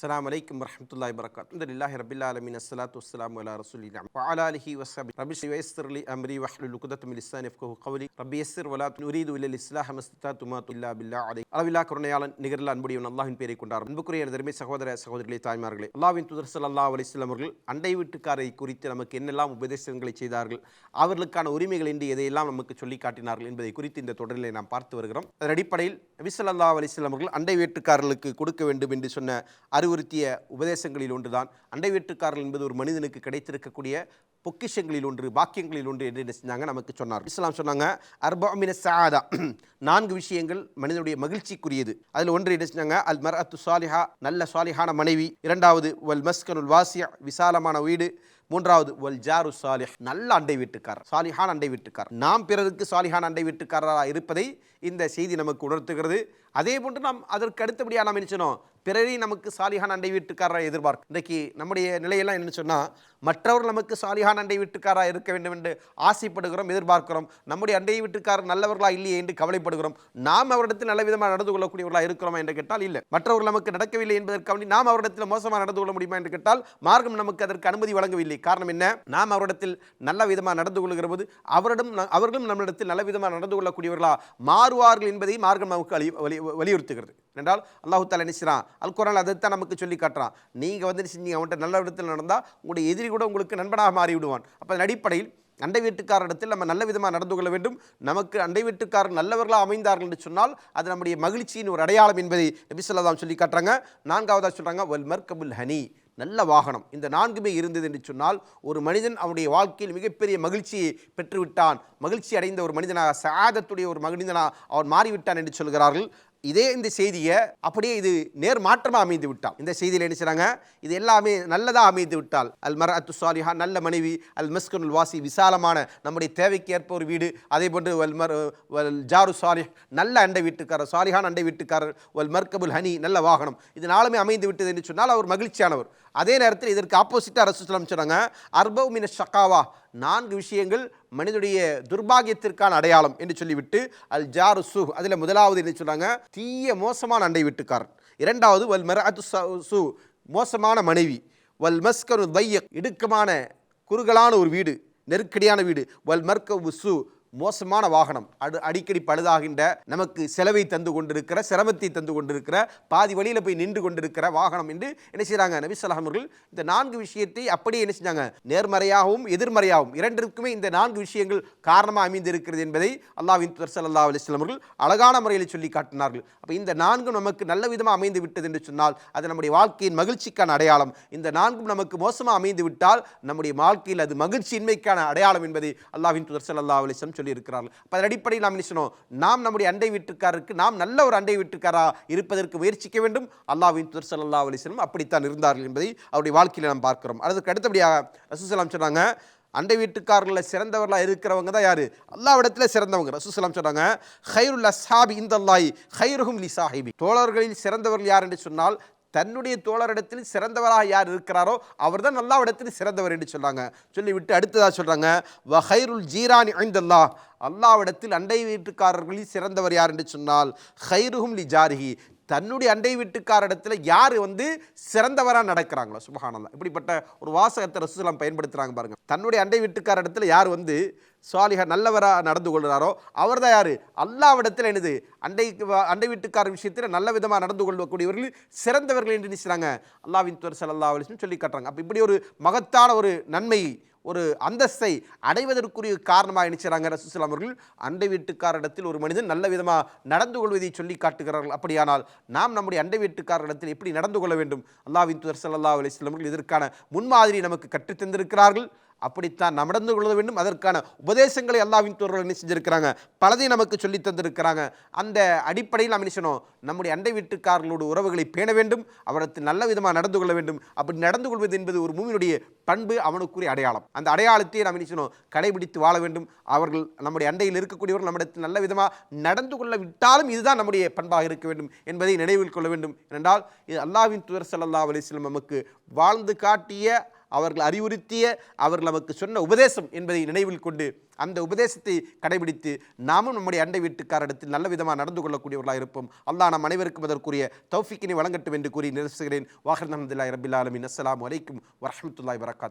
அஸ்லாம் வலைக்கம் வரமத்துல்லாய் வரகாத் இந்த இல்லாஹி ஆலமீன் அஸ்ஸலாத்து அஸ்லாத்து அலா வலா ரசூலிலாம் வாலாலிஹி வசபி ரபி ரப்பி அலி அம்ரி வஹ்லுல் உக்தத மின் லிசானி யஃப்கஹு ரபி ரப்பி வலா நுரீது இல்லல் இஸ்லாஹ மஸ்ததாத்து துமா இல்லா பில்லா அலை அளவில்லா கருணையாளன் நிகரில் அன்புடையவன் அல்லாஹின் பேரை கொண்டார். அன்புக்குரிய எனதருமை சகோதர சகோதரிகளே தாய்மார்களே அல்லாவின் தூதர் சல்லா அலிஸ்லாம் அவர்கள் அண்டை வீட்டுக்காரை குறித்து நமக்கு என்னெல்லாம் உபதேசங்களை செய்தார்கள் அவர்களுக்கான உரிமைகள் என்று எதையெல்லாம் நமக்கு சொல்லி காட்டினார்கள் என்பதை குறித்து இந்த தொடரிலே நாம் பார்த்து வருகிறோம். அதன் அடிப்படையில் நபி சல்லா அலிஸ்லாம் அவர்கள் அண்டை வீட்டுக்காரர்களுக்கு கொடுக்க வேண்டும் என்று சொன்ன அறிவுறுத்திய உபதேசங்களில் ஒன்றுதான். அண்டை வீட்டுக்காரர்கள் என்பது ஒரு மனிதனுக்கு கிடைத்திருக்கக்கூடிய பொக்கிஷங்களில் ஒன்று பாக்கியங்களில் ஒன்று என்று என்ன செஞ்சாங்க? நமக்கு சொன்னார் இஸ்லாம் சொன்னாங்க அர்பாமின சாதா நான்கு விஷயங்கள் மனிதனுடைய மகிழ்ச்சிக்குரியது. அதில் ஒன்று என்ன செஞ்சாங்க? அல் மர் அத்து சாலிஹா நல்ல சாலிஹான மனைவி. இரண்டாவது வல் மஸ்கனுல் வாசியா விசாலமான வீடு. மூன்றாவது வல் ஜாரு சாலிஹ் நல்ல அண்டை வீட்டுக்காரர் சாலிஹான் அண்டை வீட்டுக்காரர். நாம் பிறருக்கு சாலிஹான் அண்டை வீட்டுக்காரராக இருப்பதை இந்த செய்தி நமக்கு உணர்த்துகிறது. அதே போன்று நாம் அதற்கு அடுத்தபடியாக நாம் என்ன சொன்னோம் பிறரை நமக்கு சாலிஹான் அண்டை வீட்டுக்காரராக எதிர்பார்க்கும் இன்றைக்கு நம்முடைய நிலையெல்லாம் என்ன சொன்னால் மற்றவர் நமக்கு சாலிஹான் அண்டை வீட்டுக்காராக இருக்க வேண்டும் என்று ஆசைப்படுகிறோம் எதிர்பார்க்கிறோம். நம்முடைய அண்டை வீட்டுக்காரர் நல்லவர்களா இல்லையே என்று கவலைப்படுகிறோம். நாம் அவரிடத்தில் நல்ல விதமாக நடந்து கொள்ளக்கூடியவர்களாக இருக்கிறோமா என்று கேட்டால் இல்லை. மற்றவர்கள் நமக்கு நடக்கவில்லை என்பதற்காக நாம் அவரிடத்தில் மோசமாக நடந்து கொள்ள முடியுமா என்று கேட்டால் மார்க்கம் நமக்கு அதற்கு அனுமதி வழங்கவில்லை. காரணம் என்ன? நாம் அவரிடத்தில் நல்ல விதமாக நடந்து கொள்கிற போது அவரிடம் அவர்களும் நம்மிடத்தில் நல்ல விதமாக நடந்து கொள்ளக்கூடியவர்களா மாறுவார்கள் என்பதை மார்க்கம் நமக்கு வழி வலியுறுத்துகிறது. என்றால் அல்லாஹு தாலா நினைச்சான் அல் குரான் அதைத்தான் நமக்கு சொல்லி காட்டுறான். நீங்கள் வந்து செஞ்சீங்க? அவன்கிட்ட நல்ல விதத்தில் நடந்தால் உங்களுடைய எதிரி கூட உங்களுக்கு நண்பனாக மாறி விடுவான் அப்போ அதன் அடிப்படையில் அண்டை வீட்டுக்காரிடத்தில் நம்ம நல்ல விதமாக நடந்து கொள்ள வேண்டும். நமக்கு அண்டை வீட்டுக்காரர் நல்லவர்களாக அமைந்தார்கள் என்று சொன்னால் அது நம்முடைய மகிழ்ச்சியின் ஒரு அடையாளம் என்பதை நபிசல்லாதான் சொல்லி காட்டுறாங்க. நான்காவதாக சொல்கிறாங்க வல் மர்கபுல் ஹனி நல்ல வாகனம். இந்த நான்குமே இருந்தது என்று சொன்னால் ஒரு மனிதன் அவனுடைய வாழ்க்கையில் மிகப்பெரிய மகிழ்ச்சியை பெற்றுவிட்டான். மகிழ்ச்சி அடைந்த ஒரு மனிதனாக சாதத்துடைய ஒரு மனிதனாக அவன் மாறிவிட்டான் என்று சொல்கிறார்கள். இதே இந்த செய்தியை அப்படியே இது நேர் மாற்றமாக அமைந்து விட்டால் இந்த செய்தியில் என்ன செய்றாங்க? இது எல்லாமே நல்லதாக அமைந்து விட்டால். அல் மர அத்து சாலிஹா நல்ல மனைவி அல் மிஸ்கனுல் வாசி விசாலமான நம்முடைய தேவைக்கு ஏற்ப ஒரு வீடு. அதே போன்று வல் மர் வல் ஜாரு சாலிஹ் நல்ல அண்டை வீட்டுக்காரர் சாலிஹான் அண்டை வீட்டுக்காரர் வல் மர்கபுல் ஹனி நல்ல வாகனம். இது நாளுமே அமைந்து விட்டது என்று சொன்னால் அவர் மகிழ்ச்சியானவர். அதே நேரத்தில் இதற்கு ஆப்போசிட்டாக அரசு சொன்னாங்க அர்பவ் மின ஷக்காவா நான்கு விஷயங்கள் மனிதனுடைய துர்பாகியத்திற்கான அடையாளம் என்று சொல்லிவிட்டு அல் ஜாரு சு அதில் முதலாவது என்ன சொல்கிறாங்க தீய மோசமான அண்டை வீட்டுக்காரன். இரண்டாவது வல் மர அத்து சு மோசமான மனைவி. வல் மஸ்கரு தைய இடுக்கமான குறுகலான ஒரு வீடு நெருக்கடியான வீடு. வல் மர்க சு மோசமான வாகனம். அடு அடிக்கடி பழுதாகின்ற நமக்கு செலவை தந்து கொண்டிருக்கிற சிரமத்தை தந்து கொண்டிருக்கிற பாதி வழியில் போய் நின்று கொண்டிருக்கிற வாகனம் என்று என்ன செய்கிறாங்க நபிசல்லாம் அவர்கள் இந்த நான்கு விஷயத்தை அப்படியே என்ன செஞ்சாங்க? நேர்மறையாகவும் எதிர்மறையாகவும் இரண்டிற்குமே இந்த நான்கு விஷயங்கள் காரணமாக அமைந்திருக்கிறது என்பதை அல்லாவின் துவர் சல்லா அலிஸ்லாம் அவர்கள் அழகான முறையில் சொல்லி காட்டினார்கள். அப்போ இந்த நான்கும் நமக்கு நல்ல விதமாக அமைந்து விட்டது என்று சொன்னால் அது நம்முடைய வாழ்க்கையின் மகிழ்ச்சிக்கான அடையாளம். இந்த நான்கும் நமக்கு மோசமாக அமைந்து விட்டால் நம்முடைய வாழ்க்கையில் அது மகிழ்ச்சியின்மைக்கான அடையாளம் என்பதை அல்லாவின் துவர் சல்லா அலிஸ்லம் சொல்லி இருக்கிறார்கள் அப்போ அதன் அடிப்படையில் நாம் நினைச்சணும் நாம் நம்முடைய அண்டை வீட்டுக்காரருக்கு நாம் நல்ல ஒரு அண்டை வீட்டுக்காரா இருப்பதற்கு முயற்சிக்க வேண்டும். அல்லாவின் துர் சல்லா அலிஸ்லம் அப்படித்தான் இருந்தார்கள் என்பதை அவருடைய வாழ்க்கையில் நாம் பார்க்கிறோம். அதுக்கு அடுத்தபடியாக ரசூசலாம் சொன்னாங்க அண்டை வீட்டுக்காரர்களில் சிறந்தவர்களாக இருக்கிறவங்க தான் யார்? அல்லா இடத்துல சிறந்தவங்க ரசூசலாம் சொன்னாங்க ஹைருல் அசாபி இந்த அல்லாஹி ஹைருஹும் லி சாஹிபி. தோழர்களில் சிறந்தவர்கள் யார் என்று சொன்னால் தன்னுடைய தோழரிடத்தில் சிறந்தவராக யார் இருக்கிறாரோ அவர் தான் நல்லா இடத்தில் சிறந்தவர் என்று சொல்கிறாங்க சொல்லிவிட்டு அடுத்ததாக சொல்கிறாங்க வஹைருல் ஜீரானி ஐந்தல்லா அல்லாவிடத்தில் அண்டை வீட்டுக்காரர்களில் சிறந்தவர் யார் என்று சொன்னால் ஹைருஹும் லி ஜாரிஹி. தன்னுடைய அண்டை வீட்டுக்காரிடத்தில் யார் வந்து சிறந்தவராக நடக்கிறாங்களோ சுபஹானல்லா இப்படிப்பட்ட ஒரு வாசகத்தை ரசூலாம் பயன்படுத்துகிறாங்க பாருங்கள் தன்னுடைய அண்டை வீட்டுக்காரிடத்தில் யார் வந்து சாலிஹா நல்லவராக நடந்து கொள்கிறாரோ அவர் தான் யார்? அல்லாவிடத்தில் என்னது? அண்டை அண்டை வீட்டுக்கார விஷயத்தில் நல்ல விதமாக நடந்து கொள்ளக்கூடியவர்கள் சிறந்தவர்கள் என்று நினைச்சாங்க அல்லாவின் துவர் சல்லா அலிஸ்னு சொல்லி காட்டுறாங்க. அப்போ இப்படி ஒரு மகத்தான ஒரு நன்மை ஒரு அந்தஸ்தை அடைவதற்குரிய காரணமாக நினைச்சாங்க ரசூசலாம் அவர்கள்? அண்டை வீட்டுக்காரிடத்தில் ஒரு மனிதன் நல்ல விதமாக நடந்து கொள்வதை சொல்லி காட்டுகிறார்கள். அப்படியானால் நாம் நம்முடைய அண்டை வீட்டுக்காரிடத்தில் எப்படி நடந்து கொள்ள வேண்டும்? அல்லாவின் துவர் சல்லா அலிஸ்லாம் அவர்கள் இதற்கான முன்மாதிரி நமக்கு கற்றுத்தந்திருக்கிறார்கள். அப்படித்தான் நடந்து கொள்ள வேண்டும். அதற்கான உபதேசங்களை அல்லாவின் தோர்கள் என்ன செஞ்சிருக்கிறாங்க? பலதையும் நமக்கு சொல்லி தந்திருக்கிறாங்க. அந்த அடிப்படையில் நாம் நினைச்சணும் நம்முடைய அண்டை வீட்டுக்காரர்களோட உறவுகளை பேண வேண்டும். அவரது நல்ல விதமாக நடந்து கொள்ள வேண்டும். அப்படி நடந்து கொள்வது என்பது ஒரு மூவினுடைய பண்பு அவனுக்குரிய அடையாளம். அந்த அடையாளத்தை நாம் நினைச்சணும் கடைபிடித்து வாழ வேண்டும். அவர்கள் நம்முடைய அண்டையில் இருக்கக்கூடியவர்கள் நம்மிடத்தில் நல்ல விதமாக நடந்து கொள்ள விட்டாலும் இதுதான் நம்முடைய பண்பாக இருக்க வேண்டும் என்பதை நினைவில் கொள்ள வேண்டும். என்றால் இது அல்லாவின் துவர் சல்லா அலிஸ்லம் நமக்கு வாழ்ந்து காட்டிய அவர்கள் அறிவுறுத்திய அவர்கள் நமக்கு சொன்ன உபதேசம் என்பதை நினைவில் கொண்டு அந்த உபதேசத்தை கடைபிடித்து நாமும் நம்முடைய அண்டை வீட்டுக்காரிடத்தில் நல்ல விதமாக நடந்து கொள்ளக்கூடியவர்களாக இருப்போம். அல்லாஹ் நம் அனைவருக்கும் அதற்குரிய தௌஃபிக்கினை வழங்கட்டும் என்று கூறி நிரசுகிறேன் வாஹர் அஹமதுல்லாஹி ரபில் ஆலமின். அஸ்லாம் வலைக்கும் வரமத்துல்லாய் வரகாத்